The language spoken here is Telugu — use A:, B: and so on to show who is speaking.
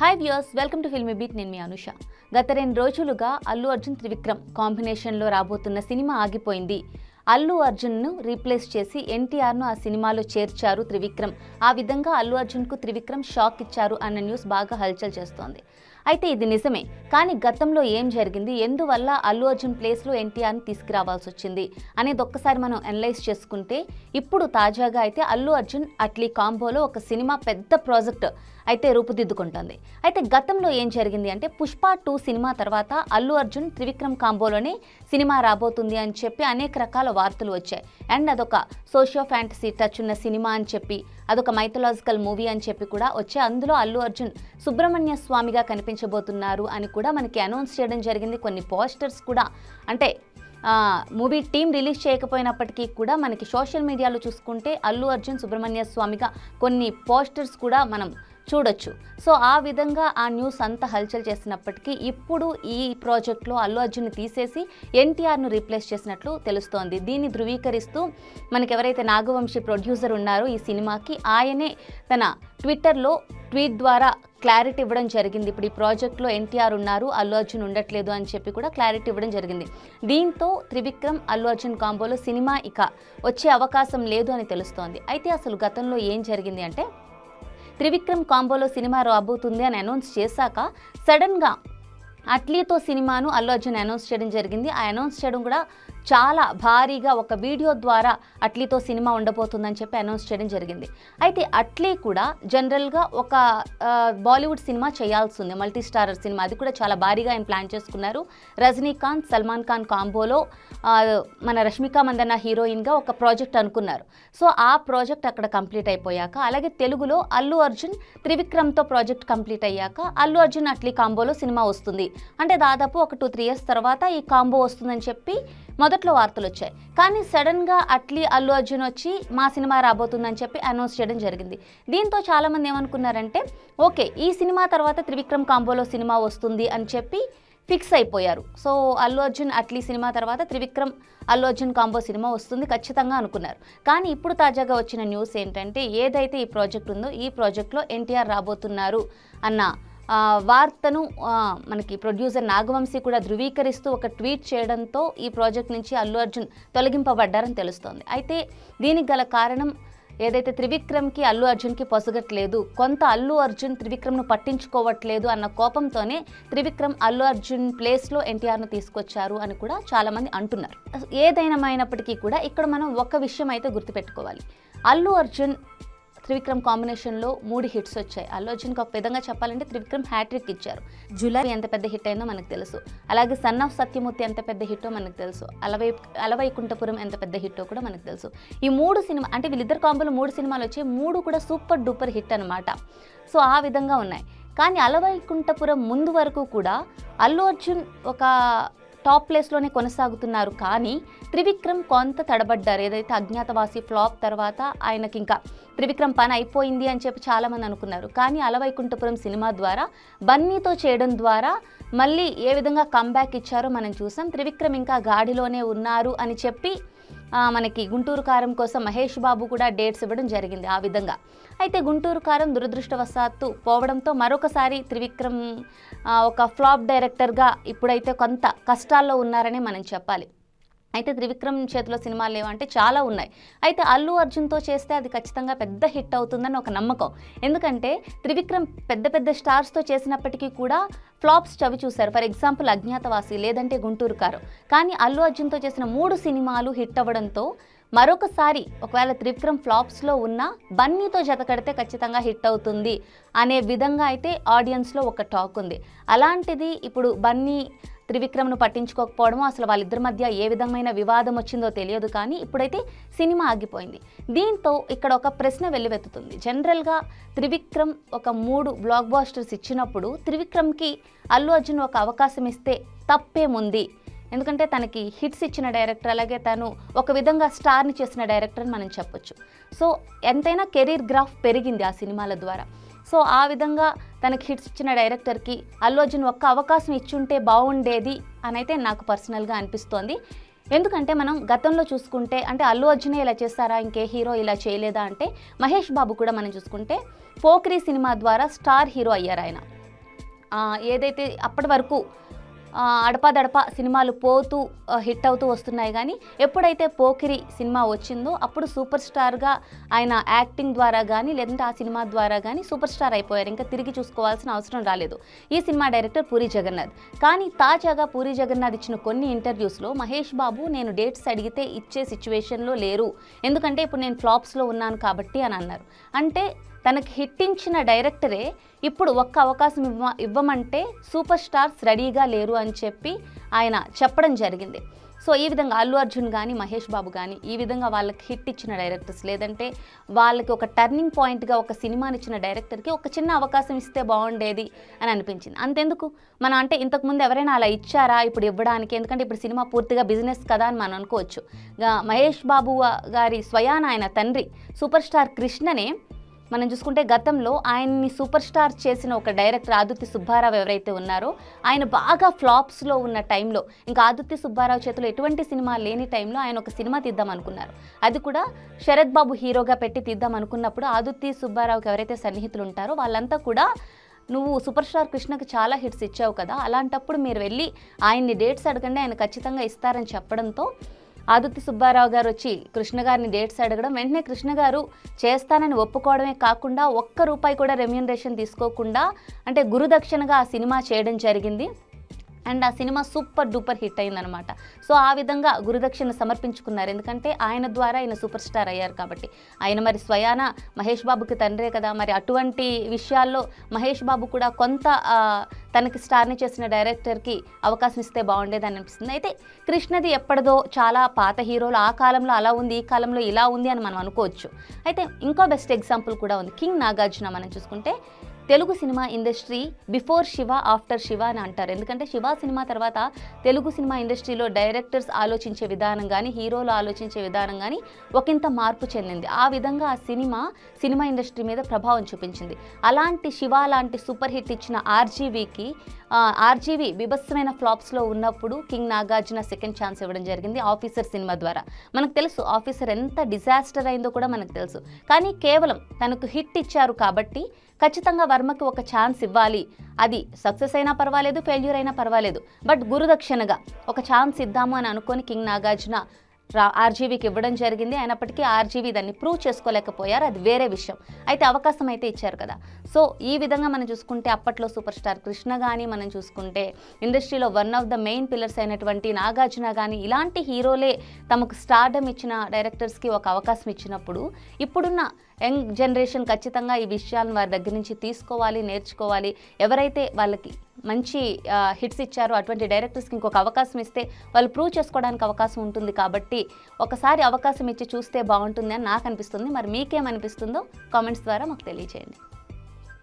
A: Hi viewers welcome to filmy beat నేను మీ అనుష. గత రెండు రోజులుగా అల్లు అర్జున్ త్రివిక్రమ్ కాంబినేషన్లో రాబోతున్న సినిమా ఆగిపోయింది. అల్లు అర్జున్ను రీప్లేస్ చేసి ఎన్టీఆర్ను ఆ సినిమాలో చేర్చారు త్రివిక్రమ్. ఆ విధంగా అల్లు అర్జున్కు త్రివిక్రమ్ షాక్ ఇచ్చారు అన్న న్యూస్ బాగా హల్చల్ చేస్తోంది. అయితే ఇది నిజమే. కానీ గతంలో ఏం జరిగింది? ఎందువల్ల అల్లు అర్జున్ ప్లేస్లో ఎన్టీఆర్ని తీసుకురావాల్సి వచ్చింది? అనేది ఒక్కసారి మనం అనలైజ్ చేసుకుంటే ఇప్పుడు తాజాగా అయితే అల్లు అర్జున్ అట్లీ కాంబోలో ఒక సినిమా పెద్ద ప్రాజెక్ట్ అయితే రూపుదిద్దుకుంటుంది. అయితే గతంలో ఏం జరిగింది అంటే పుష్ప టూ సినిమా తర్వాత అల్లు అర్జున్ త్రివిక్రమ్ కాంబోలోనే సినిమా రాబోతుంది అని చెప్పి అనేక రకాల వార్తలు వచ్చాయి. అండ్ అదొక సోషియో ఫ్యాంటసీ టచ్ ఉన్న సినిమా అని చెప్పి అదొక మైథలాజికల్ మూవీ అని చెప్పి కూడా వచ్చే అందులో అల్లు అర్జున్ సుబ్రహ్మణ్య స్వామిగా కనిపించబోతున్నారు అని కూడా మనకి అనౌన్స్ చేయడం జరిగింది. కొన్ని పోస్టర్స్ కూడా అంటే మూవీ టీం రిలీజ్ చేయకపోయినప్పటికీ కూడా మనకి సోషల్ మీడియాలో చూసుకుంటే అల్లు అర్జున్ సుబ్రహ్మణ్య స్వామిగా కొన్ని పోస్టర్స్ కూడా మనం చూడొచ్చు. సో ఆ విధంగా ఆ న్యూస్ అంతా హల్చల్ చేసినప్పటికీ ఇప్పుడు ఈ ప్రాజెక్ట్లో అల్లు అర్జున్ని తీసేసి ఎన్టీఆర్ను రీప్లేస్ చేసినట్లు తెలుస్తోంది. దీన్ని ధృవీకరిస్తూ మనకి ఎవరైతే నాగవంశీ ప్రొడ్యూసర్ ఉన్నారో ఈ సినిమాకి ఆయనే తన ట్విట్టర్లో ట్వీట్ ద్వారా క్లారిటీ ఇవ్వడం జరిగింది. ఇప్పుడు ఈ ప్రాజెక్ట్లో ఎన్టీఆర్ ఉన్నారు అల్లు అర్జున్ ఉండట్లేదు అని చెప్పి కూడా క్లారిటీ ఇవ్వడం జరిగింది. దీంతో త్రివిక్రమ్ అల్లు అర్జున్ కాంబోలో సినిమా ఇక వచ్చే అవకాశం లేదు అని తెలుస్తోంది. అయితే అసలు గతంలో ఏం జరిగింది అంటే త్రివిక్రమ్ కాంబోలో సినిమా రాబోతుంది అని అనౌన్స్ చేశాక సడన్గా అట్లీతో సినిమాను అల్లు అర్జున్ అనౌన్స్ చేయడం జరిగింది. ఆ అనౌన్స్ చేయడం కూడా చాలా భారీగా ఒక వీడియో ద్వారా అట్లీతో సినిమా ఉండబోతుందని చెప్పి అనౌన్స్ చేయడం జరిగింది. అయితే అట్లీ కూడా జనరల్గా ఒక బాలీవుడ్ సినిమా చేయాల్సి ఉంది మల్టీ స్టారర్ సినిమా. అది కూడా చాలా భారీగా ఆయన ప్లాన్ చేసుకున్నారు. రజనీకాంత్ సల్మాన్ ఖాన్ కాంబోలో మన రష్మిక మందన్న హీరోయిన్గా ఒక ప్రాజెక్ట్ అనుకున్నారు. సో ఆ ప్రాజెక్ట్ అక్కడ కంప్లీట్ అయిపోయాక అలాగే తెలుగులో అల్లు అర్జున్ త్రివిక్రమ్తో ప్రాజెక్ట్ కంప్లీట్ అయ్యాక అల్లు అర్జున్ అట్లీ కాంబోలో సినిమా వస్తుంది. అంటే దాదాపు ఒక టూ త్రీ ఇయర్స్ తర్వాత ఈ కాంబో వస్తుందని చెప్పి మొదట్లో వార్తలు వచ్చాయి కానీ సడన్గా అట్లీ అల్లు అర్జున్ వచ్చి మా సినిమా రాబోతుందని చెప్పి అనౌన్స్ చేయడం జరిగింది. దీంతో చాలామంది ఏమనుకున్నారంటే ఓకే ఈ సినిమా తర్వాత త్రివిక్రమ్ కాంబోలో సినిమా వస్తుంది అని చెప్పి ఫిక్స్ అయిపోయారు. సో అల్లు అర్జున్ అట్లీ సినిమా తర్వాత త్రివిక్రమ్ అల్లు అర్జున్ కాంబో సినిమా వస్తుంది ఖచ్చితంగా అనుకున్నారు. కానీ ఇప్పుడు తాజాగా వచ్చిన న్యూస్ ఏంటంటే ఏదైతే ఈ ప్రాజెక్ట్ ఉందో ఈ ప్రాజెక్ట్లో ఎన్టీఆర్ రాబోతున్నారు అన్న వార్తను మనకి ప్రొడ్యూసర్ నాగవంశీ కూడా ధృవీకరిస్తూ ఒక ట్వీట్ చేయడంతో ఈ ప్రాజెక్ట్ నుంచి అల్లు అర్జున్ తొలగింపబడ్డారని తెలుస్తోంది. అయితే దీనికి గల కారణం ఏదైతే త్రివిక్రమ్కి అల్లు అర్జున్కి పొసగట్లేదు కొంత అల్లు అర్జున్ త్రివిక్రమ్ను పట్టించుకోవట్లేదు అన్న కోపంతోనే త్రివిక్రమ్ అల్లు అర్జున్ ప్లేస్లో ఎన్టీఆర్ను తీసుకొచ్చారు అని కూడా చాలామంది అంటున్నారు. ఏదైనమైనప్పటికీ కూడా ఇక్కడ మనం ఒక విషయం అయితే గుర్తుపెట్టుకోవాలి. అల్లు అర్జున్ త్రివిక్రమ్ కాంబినేషన్లో మూడు హిట్స్ వచ్చాయి. అల్లు అర్జున్కి ఒక విధంగా చెప్పాలంటే త్రివిక్రమ్ హ్యాట్రిక్ ఇచ్చారు. జులై ఎంత పెద్ద హిట్ అయిందో మనకు తెలుసు. అలాగే సన్ ఆఫ్ సత్యమూర్తి ఎంత పెద్ద హిట్టో మనకు తెలుసు. అలవై అలవైకుంఠపురం ఎంత పెద్ద హిట్టో కూడా మనకు తెలుసు. ఈ మూడు సినిమా అంటే వీళ్ళిద్దరు కాంబోలో మూడు సినిమాలు వచ్చాయి. మూడు కూడా సూపర్ డూపర్ హిట్ అనమాట సో ఆ విధంగా ఉన్నాయి. కానీ అలవైకుంఠపురం ముందు వరకు కూడా అల్లు అర్జున్ ఒక టాప్ ప్లేస్లోనే కొనసాగుతున్నారు. కానీ త్రివిక్రమ్ కొంత తడబడ్డారు. ఏదైతే అజ్ఞాతవాసి ఫ్లాప్ తర్వాత ఆయనకి ఇంకా త్రివిక్రమ్ పని అయిపోయింది అని చెప్పి చాలామంది అనుకున్నారు. కానీ అలవైకుంఠపురం సినిమా ద్వారా బన్నీతో చేయడం ద్వారా మళ్ళీ ఏ విధంగా కంబ్యాక్ ఇచ్చారో మనం చూసాం. త్రివిక్రమ్ ఇంకా గాడిలోనే ఉన్నారు అని చెప్పి మనకి గుంటూరు కారం కోసం మహేష్ బాబు కూడా డేట్స్ ఇవ్వడం జరిగింది ఆ విధంగా. అయితే గుంటూరు కారం దురదృష్టవశాత్తు పోవడంతో మరొకసారి త్రివిక్రమ్ ఒక ఫ్లాప్ డైరెక్టర్గా ఇప్పుడైతే కొంత కష్టాల్లో ఉన్నారని మనం చెప్పాలి. అయితే త్రివిక్రమ్ చేతిలో సినిమాలు లేవంటే చాలా ఉన్నాయి. అయితే అల్లు అర్జున్తో చేస్తే అది ఖచ్చితంగా పెద్ద హిట్ అవుతుందని ఒక నమ్మకం. ఎందుకంటే త్రివిక్రమ్ పెద్ద పెద్ద స్టార్స్తో చేసినప్పటికీ కూడా ఫ్లాప్స్ చవి చూశారు. ఫర్ ఎగ్జాంపుల్ అజ్ఞాతవాసి లేదంటే గుంటూరు కారు. కానీ అల్లు అర్జున్తో చేసిన మూడు సినిమాలు హిట్ అవ్వడంతో మరొకసారి ఒకవేళ త్రివిక్రమ్ ఫ్లాప్స్లో ఉన్న బన్నీతో జత కడితే ఖచ్చితంగా హిట్ అవుతుంది అనే విధంగా అయితే ఆడియన్స్లో ఒక టాక్ ఉంది. అలాంటిది ఇప్పుడు బన్నీ త్రివిక్రమ్ను పట్టించుకోకపోవడం అసలు వాళ్ళిద్దరి మధ్య ఏ విధమైన వివాదం వచ్చిందో తెలియదు కానీ ఇప్పుడైతే సినిమా ఆగిపోయింది. దీంతో ఇక్కడ ఒక ప్రశ్న వెల్లువెత్తుతుంది. జనరల్గా త్రివిక్రమ్ ఒక మూడు బ్లాక్ బాస్టర్స్ ఇచ్చినప్పుడు త్రివిక్రమ్కి అల్లు అర్జున్ ఒక అవకాశం ఇస్తే తప్పేముంది? ఎందుకంటే తనకి హిట్స్ ఇచ్చిన డైరెక్టర్ అలాగే తను ఒక విధంగా స్టార్ని చేసిన డైరెక్టర్ అని మనం చెప్పొచ్చు. సో ఎంతైనా కెరీర్ గ్రాఫ్ పెరిగింది ఆ సినిమాల ద్వారా. సో ఆ విధంగా తనకి హిట్స్ ఇచ్చిన డైరెక్టర్కి అల్లు అర్జున్ ఒక్క అవకాశం ఇచ్చుంటే బాగుండేది అని అయితే నాకు పర్సనల్గా అనిపిస్తోంది. ఎందుకంటే మనం గతంలో చూసుకుంటే అంటే అల్లు అర్జునే ఇలా చేస్తారా ఇంకే హీరో ఇలా చేయలేదా అంటే మహేష్ బాబు కూడా మనం చూసుకుంటే పోక్రీ సినిమా ద్వారా స్టార్ హీరో అయ్యారు ఆయన ఏదైతే అప్పటి వరకు అడపాదడప సినిమాలు పోతూ హిట్ అవుతూ వస్తున్నాయి. కానీ ఎప్పుడైతే పోకిరి సినిమా వచ్చిందో అప్పుడు సూపర్ స్టార్గా ఆయన యాక్టింగ్ ద్వారా కానీ లేదంటే ఆ సినిమా ద్వారా కానీ సూపర్ స్టార్ అయిపోయారు. ఇంకా తిరిగి చూసుకోవాల్సిన అవసరం రాలేదు. ఈ సినిమా డైరెక్టర్ పూరి జగన్నాథ్. కానీ తాజాగా పూరి జగన్నాథ్ ఇచ్చిన కొన్ని ఇంటర్వ్యూస్లో మహేష్ బాబు నేను డేట్స్ అడిగితే ఇచ్చే సిచ్యువేషన్లో లేరు. ఎందుకంటే ఇప్పుడు నేను ఫ్లాప్స్లో ఉన్నాను కాబట్టి అని అన్నారు. అంటే తనకి హిట్టించిన డైరెక్టరే ఇప్పుడు ఒక్క అవకాశం ఇవ్వ ఇవ్వమంటే సూపర్ స్టార్స్ రెడీగా లేరు అని చెప్పి ఆయన చెప్పడం జరిగింది. సో ఈ విధంగా అల్లు అర్జున్ కానీ మహేష్ బాబు కానీ ఈ విధంగా వాళ్ళకి హిట్ ఇచ్చిన డైరెక్టర్స్ లేదంటే వాళ్ళకి ఒక టర్నింగ్ పాయింట్గా ఒక సినిమాని ఇచ్చిన డైరెక్టర్కి ఒక చిన్న అవకాశం ఇస్తే బాగుండేది అని అనిపించింది. అంతెందుకు? మనం అంటే ఇంతకుముందు ఎవరైనా అలా ఇచ్చారా? ఇప్పుడు ఇవ్వడానికి? ఎందుకంటే ఇప్పుడు సినిమా పూర్తిగా బిజినెస్ కదా అని మనం అనుకోవచ్చు. గా- మహేష్ బాబు గారి స్వయాన ఆయన తండ్రి సూపర్ స్టార్ కృష్ణనే మనం చూసుకుంటే గతంలో ఆయన్ని సూపర్ స్టార్ చేసిన ఒక డైరెక్టర్ ఆదుతి సుబ్బారావు ఎవరైతే ఉన్నారో ఆయన బాగా ఫ్లాప్స్లో ఉన్న టైంలో ఇంకా ఆదుర్తి సుబ్బారావు చేతిలో ఎటువంటి సినిమా లేని టైంలో ఆయన ఒక సినిమా తీద్దాం అనుకున్నారు. అది కూడా శరత్ బాబు హీరోగా పెట్టి తీద్దాం అనుకున్నప్పుడు ఆదుర్తి సుబ్బారావుకి ఎవరైతే సన్నిహితులు ఉంటారో వాళ్ళంతా కూడా నువ్వు సూపర్ స్టార్ కృష్ణకి చాలా హిట్స్ ఇచ్చావు కదా అలాంటప్పుడు మీరు వెళ్ళి ఆయన్ని డేట్స్ అడగండి ఆయన ఖచ్చితంగా ఇస్తారని చెప్పడంతో ఆదుర్తి సుబ్బారావు గారు వచ్చి కృష్ణ గారిని డేట్స్ అడగడం వెంటనే కృష్ణ గారు చేస్తానని ఒప్పుకోవడమే కాకుండా ఒక్క రూపాయి కూడా రెమ్యూనరేషన్ తీసుకోకుండా అంటే గురుదక్షిణగా ఆ సినిమా చేయడం జరిగింది. అండ్ ఆ సినిమా సూపర్ డూపర్ హిట్ అయిందనమాట సో ఆ విధంగా గురుదక్షిణ సమర్పించుకున్నారు. ఎందుకంటే ఆయన ద్వారా ఆయన సూపర్ స్టార్ అయ్యారు కాబట్టి. ఆయన మరి స్వయాన మహేష్ బాబుకి తండ్రే కదా. మరి అటువంటి విషయాల్లో మహేష్ బాబు కూడా కొంత తనకి స్టార్ని చేసిన డైరెక్టర్కి అవకాశం ఇస్తే బాగుండేదని అనిపిస్తుంది. అయితే కృష్ణది ఎప్పటిదో చాలా పాత హీరోలు ఆ కాలంలో అలా ఉంది ఈ కాలంలో ఇలా ఉంది అని మనం అనుకోవచ్చు. అయితే ఇంకో బెస్ట్ ఎగ్జాంపుల్ కూడా ఉంది. కింగ్ నాగార్జున మనం చూసుకుంటే Telugu cinema industry before Siva after Siva అని అంటారు. ఎందుకంటే శివ సినిమా తర్వాత తెలుగు సినిమా ఇండస్ట్రీలో డైరెక్టర్స్ ఆలోచించే విధానం కానీ హీరోలు ఆలోచించే విధానం కానీ ఒకంత మార్పు చెందింది. ఆ విధంగా ఆ సినిమా సినిమా ఇండస్ట్రీ మీద ప్రభావం చూపించింది. అలాంటి శివ లాంటి సూపర్ హిట్ ఇచ్చిన ఆర్జీవీకి ఆర్జీవీ విభత్సమైన ఫ్లాప్స్లో ఉన్నప్పుడు కింగ్ నాగార్జున సెకండ్ ఛాన్స్ ఇవ్వడం జరిగింది ఆఫీసర్ సినిమా ద్వారా. మనకు తెలుసు ఆఫీసర్ ఎంత డిజాస్టర్ అయిందో కూడా మనకు తెలుసు. కానీ కేవలం తనకు హిట్ ఇచ్చారు కాబట్టి ఖచ్చితంగా వర్మకి ఒక ఛాన్స్ ఇవ్వాలి. అది సక్సెస్ అయినా పర్వాలేదు ఫెయిల్యూర్ అయినా పర్వాలేదు. బట్ గురుదక్షిణగా ఒక ఛాన్స్ ఇద్దాము అని అనుకొని కింగ్ నాగార్జున రా ఆర్జీవీకి ఇవ్వడం జరిగింది. అయినప్పటికీ ఆర్జీవీ దాన్ని ప్రూవ్ చేసుకోలేకపోయారు. అది వేరే విషయం. అయితే అవకాశం అయితే ఇచ్చారు కదా. సో ఈ విధంగా మనం చూసుకుంటే అప్పట్లో సూపర్ స్టార్ కృష్ణ కానీ మనం చూసుకుంటే ఇండస్ట్రీలో one of the main pillars అయినటువంటి నాగార్జున కానీ ఇలాంటి హీరోలే తమకు స్టార్డమ్ ఇచ్చిన డైరెక్టర్స్కి ఒక అవకాశం ఇచ్చినప్పుడు ఇప్పుడున్న యంగ్ జనరేషన్ ఖచ్చితంగా ఈ విషయాలను వారి దగ్గర నుంచి తీసుకోవాలి నేర్చుకోవాలి. ఎవరైతే వాళ్ళకి మంచి హిట్స్ ఇచ్చారు. అటువంటి డైరెక్టర్స్కి ఇంకొక అవకాశం ఇస్తే వాళ్ళు ప్రూవ్ చేసుకోవడానికి అవకాశం ఉంటుంది కాబట్టి ఒకసారి అవకాశం ఇచ్చి చూస్తే బాగుంటుంది అని నాకు అనిపిస్తుంది. మరి మీకేమనిపిస్తుందో కామెంట్స్ ద్వారా మాకు తెలియజేయండి